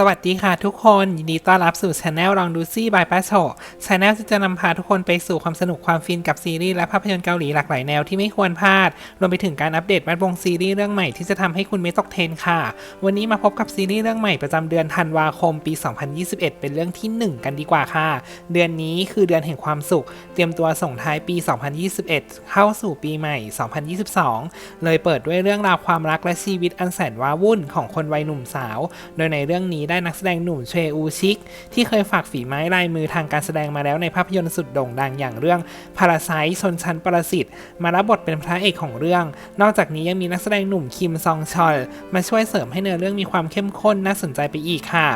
สวัสดีค่ะทุกคน ยินดีต้อนรับสู่ช anel ลองดูซี่บายป้าโชช anel ที่จะนำพาทุกคนไปสู่ความสนุกความฟินกับซีรีส์และภาพยนตร์เกาหลีหลากหลายแนวที่ไม่ควรพลาด รวมไปถึงการอัปเดตแวดวงซีรีส์เรื่องใหม่ที่จะทำให้คุณไม่ตกเทรนค่ะ วันนี้มาพบกับซีรีส์เรื่องใหม่ประจำเดือนธันวาคมปี 2021 เป็นเรื่องที่ 1 กันดีกว่าค่ะ เดือนนี้คือเดือนแห่งความสุข เตรียมตัวส่งท้ายปี 2021 เข้าสู่ปีใหม่ 2022 เลยเปิดด้วยเรื่องราวความรักและชีวิตอันแสนว้าวุ่นของคนวัยหนุ่มสาว โดยในเรื่องนี้ได้นักแสดงหนุ่มเชอูชิก ที่เคยฝากฝีไม้ลายมือทางการแสดงมาแล้วในภาพยนตร์สุดโด่งดังอย่างเรื่องพาราไซชนชั้นปรสิตมารับบทเป็นพระเอกของเรื่อง นอกจากนี้ยังมีนักแสดงหนุ่มคิมซองชอลมาช่วยเสริมให้เนื้อเรื่องมีความเข้มข้นน่าสนใจไปอีกค่ะ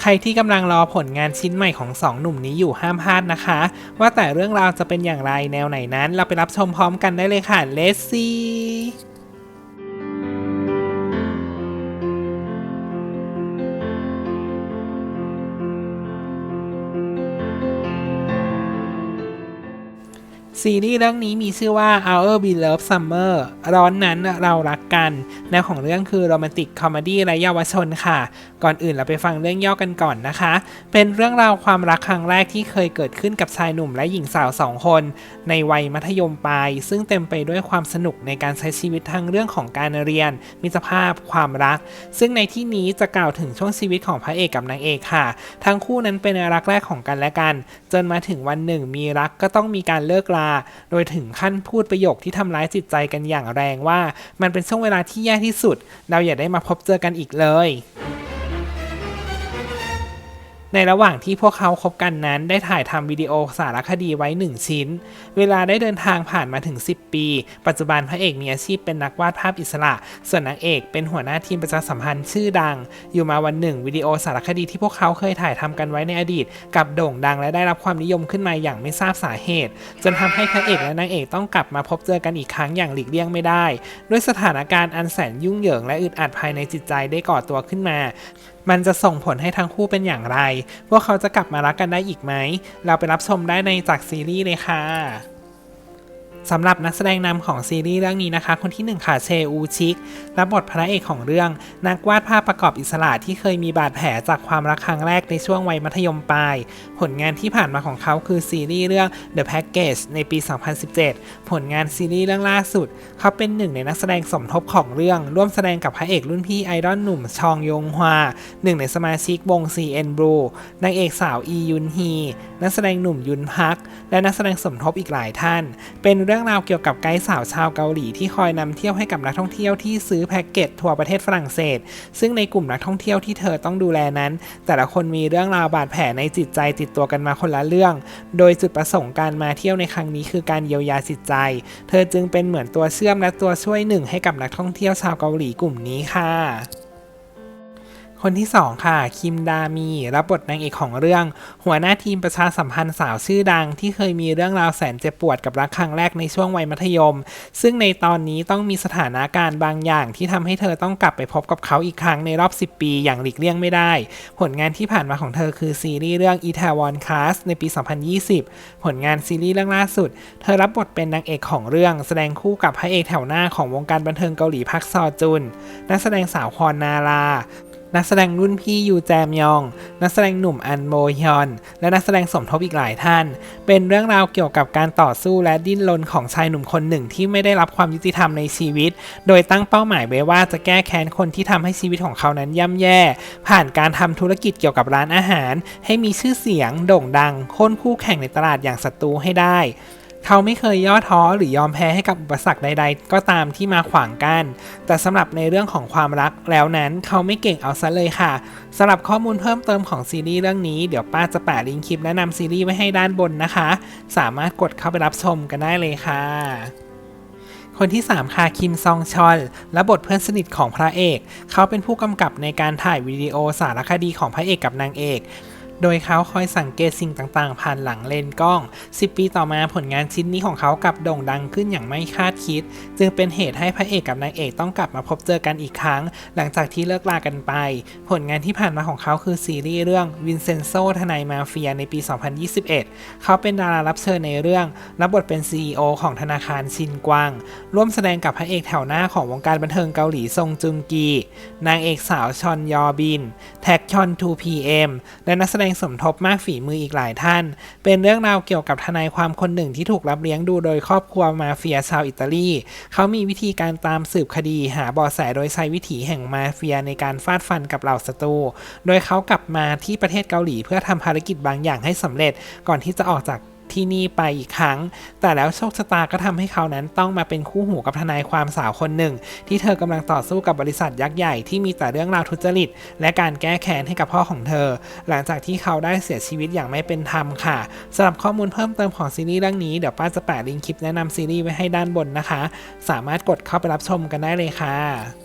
ใครที่กำลังรอผลงานชิ้นใหม่ของสองหนุ่มนี้อยู่ห้ามพลาดนะคะ ว่าแต่เรื่องราวจะเป็นอย่างไรแนวไหนนั้น เราไปรับชมพร้อมกันได้เลยค่ะ Let's see ซี ซีรีส์เรื่องนี้มีชื่อว่า Our Beloved Summer ร้อนนั้นเรารักกัน แนวของเรื่องคือโรแมนติกคอมเมดี้และเยาวชนค่ะ ก่อนอื่นเราไปฟังเรื่องย่อกันก่อนนะคะ เป็นเรื่องราวความรักครั้งแรกที่เคยเกิดขึ้นกับชายหนุ่มและหญิงสาวสองคน ในวัยมัธยมปลาย ซึ่งเต็มไปด้วยความสนุกในการใช้ชีวิตทั้งเรื่องของการเรียน มิตรภาพ ความรัก ซึ่งในที่นี้จะกล่าวถึงช่วงชีวิตของพระเอกกับนางเอกค่ะ ทั้งคู่นั้นเป็นรักแรกของกันและกัน จนมาถึงวันหนึ่งมีรักก็ต้องมีการเลิกลาโดยถึงขั้นพูดประโยคที่ทำร้ายจิตใจกันอย่างแรงว่า มันเป็นช่วงเวลาที่แย่ที่สุด เราอย่าได้มาพบเจอกันอีกเลย ในระหว่างที่พวกเขาคบกันนั้นได้ถ่ายทำวิดีโอสารคดีไว้ 1 ชิ้น เวลาได้เดินทางผ่านมาถึง 10 ปี ปัจจุบันพระเอกมีอาชีพเป็นนักวาดภาพอิสระ ส่วนนางเอกเป็นหัวหน้าทีมประชาสัมพันธ์ชื่อดัง อยู่มาวันหนึ่งวิดีโอสารคดีที่พวกเขาเคยถ่ายทำกันไว้ในอดีตกับโด่งดังและได้รับความนิยมขึ้นมาอย่างไม่ทราบสาเหตุ จนทำให้พระเอกและนางเอกต้องกลับมาพบเจอกันอีกครั้งอย่างหลีกเลี่ยงไม่ได้ ด้วยสถานการณ์อันแสนยุ่งเหยิงและอึดอัดภายในจิตใจได้ก่อตัวขึ้นมามันจะส่งผลให้ทั้งคู่เป็นอย่างไร พวกเขาจะกลับมารักกันได้อีกไหม เราไปรับชมได้ในจากซีรีส์เลยค่ะ สำหรับนักแสดงนำของซีรีส์เรื่องนี้นะคะ คนที่หนึ่งค่ะเชอูชิกรับบทพระเอกของเรื่อง นักวาดภาพประกอบอิสระที่เคยมีบาดแผลจากความรักครั้งแรกในช่วงวัยมัธยมปลาย ผลงานที่ผ่านมาของเขาคือซีรีส์เรื่อง The Package ในปี 2017 ผลงานซีรีส์เรื่องล่าสุด เขาเป็นหนึ่งในนักแสดงสมทบของเรื่อง ร่วมแสดงกับพระเอกรุ่นพี่ไอดอลหนุ่มชองยงฮวาหนึ่งในสมาชิกวง CN Blue นางเอกสาวอียุนฮีนักแสดงหนุ่มยุนพัก และนักแสดงสมทบอีกหลายท่าน เป็นเรื่องราวเกี่ยวกับไกด์สาวชาวเกาหลีที่คอยนำเที่ยวให้กับนักท่องเที่ยวที่ซื้อแพ็กเกจทัวร์ประเทศฝรั่งเศส ซึ่งในกลุ่มนักท่องเที่ยวที่เธอต้องดูแลนั้น แต่ละคนมีเรื่องราวบาดแผลในจิตใจติดตัวกันมาคนละเรื่อง โดยจุดประสงค์การมาเที่ยวในครั้งนี้คือการเยียวยาจิตใจ เธอจึงเป็นเหมือนตัวเชื่อมและตัวช่วยหนึ่งให้กับนักท่องเที่ยวชาวเกาหลีกลุ่มนี้ค่ะ คนที่ 2 ค่ะ คิมดามี รับบทนางเอกของเรื่อง หัวหน้าทีมประชาสัมพันธ์สาวชื่อดัง ที่เคยมีเรื่องราวแสนเจ็บปวดกับรักครั้งแรกในช่วงวัยมัธยม ซึ่งในตอนนี้ต้องมีสถานการณ์บางอย่างที่ทำให้เธอต้องกลับไปพบกับเขาอีกครั้งในรอบ 10 ปีอย่างหลีกเลี่ยงไม่ได้ ผลงานที่ผ่านมาของเธอคือซีรีส์เรื่อง e t a w o n Class ในปี 2020 ผลงานซีรีส์เรื่องล่าสุด เธอรับบทเป็นนางเอกของเรื่องแสดงคู่กับพระเอกแถวหน้าของวงการบันเทิงเกาหลีพักซอจุนนักแสดงสาวคอนนารา นักแสดงรุ่นพี่ยูแจมยอง นักแสดงหนุ่มอันโบฮยอน และนักแสดงสมทบอีกหลายท่าน เป็นเรื่องราวเกี่ยวกับการต่อสู้และดิ้นรนของชายหนุ่มคนหนึ่งที่ไม่ได้รับความยุติธรรมในชีวิต โดยตั้งเป้าหมายไว้ว่าจะแก้แค้นคนที่ทำให้ชีวิตของเขานั้นย่ำแย่ ผ่านการทำธุรกิจเกี่ยวกับร้านอาหาร ให้มีชื่อเสียงโด่งดัง โค่นคู่แข่งในตลาดอย่างศัตรูให้ได้ เขาไม่เคยย่อท้อหรือยอมแพ้ให้กับอุปสรรคใด ๆ ก็ตามที่มาขวางกัน แต่สำหรับในเรื่องของความรักแล้วนั้นเขาไม่เก่งเอาซะเลยค่ะสำหรับข้อมูลเพิ่มเติมของซีรีส์เรื่องนี้เดี๋ยวป้าจะแปะลิงก์คลิปแนะนำซีรีส์ไว้ให้ด้านบนนะคะ สามารถกดเข้าไปรับชมกันได้เลยค่ะคนที่ 3 ค่ะ คิมซองชอลและบทเพื่อนสนิทของพระเอก เขาเป็นผู้กำกับในการถ่ายวิดีโอสารคดีของพระเอกกับนางเอก โดยเขาคอยสังเกตสิ่งต่างๆ ผ่านหลังเลนกล้อง 10 ปีต่อมาผลงานชิ้นนี้ของเขากลับโด่งดังขึ้นอย่างไม่คาดคิด จึงเป็นเหตุให้พระเอกกับนางเอกต้องกลับมาพบเจอกันอีกครั้ง หลังจากที่เลิกลากันไป ผลงานที่ผ่านมาของเขาคือซีรีส์เรื่องวินเซนโซทนายมาเฟียในปี 2021 เขาเป็นดารารับเชิญในเรื่อง รับบทเป็น CEO ของธนาคารชินกวาง ร่วมแสดงกับพระเอกแถวหน้าของวงการบันเทิงเกาหลีซงจุงกี นางเอกสาวชอนยอบิน แท็กชอน 2PM และนักแสดงสมทบมากฝีมืออีกหลายท่าน เป็นเรื่องราวเกี่ยวกับทนายความคนหนึ่งที่ถูกรับเลี้ยงดูโดยครอบครัวมาเฟียชาวอิตาลี เขามีวิธีการตามสืบคดีหาเบาะแสโดยใช้วิถีแห่งมาเฟียในการฟาดฟันกับเหล่าศัตรู โดยเขากลับมาที่ประเทศเกาหลีเพื่อทำภารกิจบางอย่างให้สำเร็จก่อนที่จะออกจาก ที่นี่ไปอีกครั้ง แต่แล้วโชคชะตาก็ทำให้เขานั้นต้องมาเป็นคู่หูกับทนายความสาวคนหนึ่ง ที่เธอกำลังต่อสู้กับบริษัทยักษ์ใหญ่ที่มีแต่เรื่องราวทุจริต และการแก้แค้นให้กับพ่อของเธอ หลังจากที่เขาได้เสียชีวิตอย่างไม่เป็นธรรมค่ะสำหรับข้อมูลเพิ่มเติมของซีรีส์เรื่องนี้เดี๋ยวป้าจะแปะลิงก์คลิปแนะนำซีรีส์ไว้ให้ด้านบนนะคะ สามารถกดเข้าไปรับชมกันได้เลยค่ะ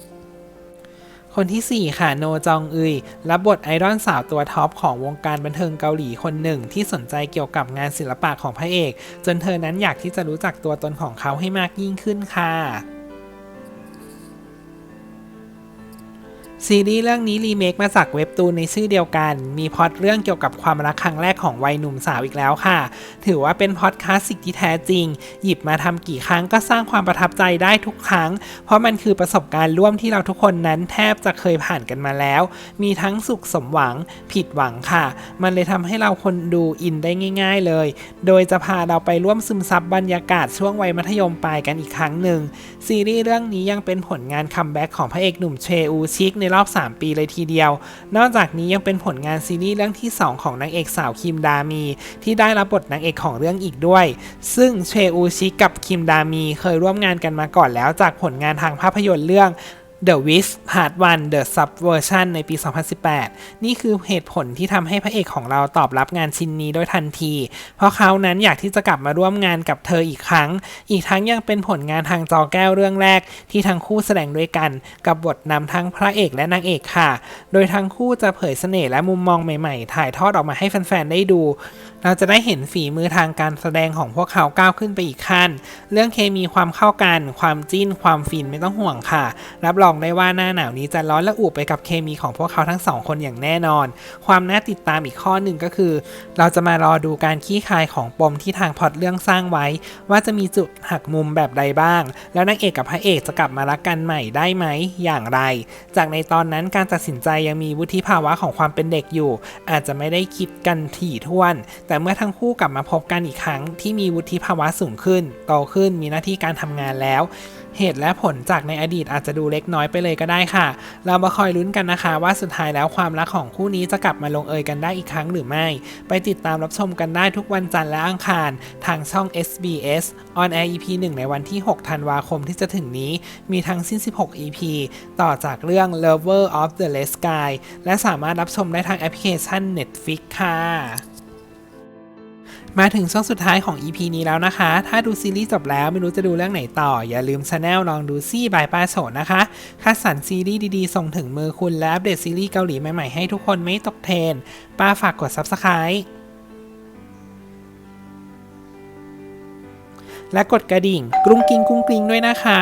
คนที่ 4 ค่ะ โนจองอึยรับบทไอดอลสาวตัวท็อปของวงการบันเทิงเกาหลีคนหนึ่ง ที่สนใจเกี่ยวกับงานศิลปะของพระเอก จนเธอนั้นอยากที่จะรู้จักตัวตนของเขาให้มากยิ่งขึ้นค่ะ ซีรีส์เรื่องนี้รีเมคมาจากเว็บตูนในชื่อเดียวกัน มีพอตเรื่องเกี่ยวกับความรักครั้งแรกของวัยหนุ่มสาวอีกแล้วค่ะ ถือว่าเป็นพอตคลาสสิกที่แท้จริง หยิบมาทำกี่ครั้งก็สร้างความประทับใจได้ทุกครั้ง เพราะมันคือประสบการณ์ร่วมที่เราทุกคนนั้นแทบจะเคยผ่านกันมาแล้ว มีทั้งสุขสมหวังผิดหวังค่ะ มันเลยทำให้เราคนดูอินได้ง่าย ๆเลย โดยจะพาเราไปร่วมซึมซับบรรยากาศช่วงวัยมัธยมปลายกันอีกครั้งหนึ่งซีรีส์เรื่องนี้ยังเป็นผลงานคัมแบ็กของพระเอกหนุ่มเชอูชิกในรอบ 3 ปีเลยทีเดียว นอกจากนี้ยังเป็นผลงานซีรีส์เรื่องที่ 2 ของนางเอกสาวคิมดามี ที่ได้รับบทนางเอกของเรื่องอีกด้วย ซึ่งเชอูชิกกับคิมดามีเคยร่วมงานกันมาก่อนแล้วจากผลงานทางภาพยนตร์เรื่อง The Wish Part 1 The Subversion ในปี 2018 นี่คือเหตุผลที่ทำให้พระเอกของเราตอบรับงานชิ้นนี้โดยทันที เพราะเขานั้นอยากที่จะกลับมาร่วมงานกับเธออีกครั้ง อีกทั้งยังเป็นผลงานทางจอแก้วเรื่องแรก ที่ทั้งคู่แสดงด้วยกัน กับบทนำทั้งพระเอกและนางเอกค่ะ โดยทั้งคู่จะเผยเสน่ห์และมุมมองใหม่ๆ ถ่ายทอดออกมาให้แฟนๆได้ดูเราจะได้เห็นฝีมือทางการแสดงของพวกเขาก้าวขึ้นไปอีกขั้น เรื่องเคมีความเข้ากัน ความจิ้น ความฟินไม่ต้องห่วงค่ะ รับรองได้ว่าหน้าหนาวนี้จะร้อนและอุไปกับเคมีของพวกเขาทั้งสองคนอย่างแน่นอน ความน่าติดตามอีกข้อหนึ่งก็คือ เราจะมารอดูการขี้คายของปมที่ทางพอตเรื่องสร้างไว้ ว่าจะมีจุดหักมุมแบบใดบ้าง แล้วนางเอกกับพระเอกจะกลับมารักกันใหม่ได้ไหมอย่างไร จากในตอนนั้นการตัดสินใจยังมีวุฒิภาวะของความเป็นเด็กอยู่ อาจจะไม่ได้คิดกันถี่ถ้วนแต่เมื่อทั้งคู่กลับมาพบกันอีกครั้งที่มีวุฒิภาวะสูงขึ้น โตขึ้นมีหน้าที่การทำงานแล้ว เหตุและผลจากในอดีตอาจจะดูเล็กน้อยไปเลยก็ได้ค่ะ เรามาคอยลุ้นกันนะคะ ว่าสุดท้ายแล้วความรักของคู่นี้จะกลับมาลงเอยกันได้อีกครั้งหรือไม่ ไปติดตามรับชมกันได้ทุกวันจันทร์และอังคาร ทางช่อง SBS on air EP 1 ในวันที่ 6 ธันวาคมที่จะถึงนี้ มีทั้งสิ้น 16 EP ต่อจากเรื่อง Lover of the Red Sky และสามารถรับชมได้ทางแอปพลิเคชัน Netflix ค่ะ มาถึงช่วงสุดท้ายของ EP นี้แล้วนะคะ ถ้าดูซีรีส์จบแล้วไม่รู้จะดูเรื่องไหนต่อ อย่าลืมช anel ลองดูซี่บายป้าโฉดนะคะ คัดสรรซีรีส์ดีๆ ส่งถึงมือคุณและอัปเดตซีรีส์เกาหลีใหม่ๆ ให้ทุกคนไม่ตกเทรนป้าฝากกด Subscribe และกดกระดิ่ง กรุงกิงกรุงกริงด้วยนะคะ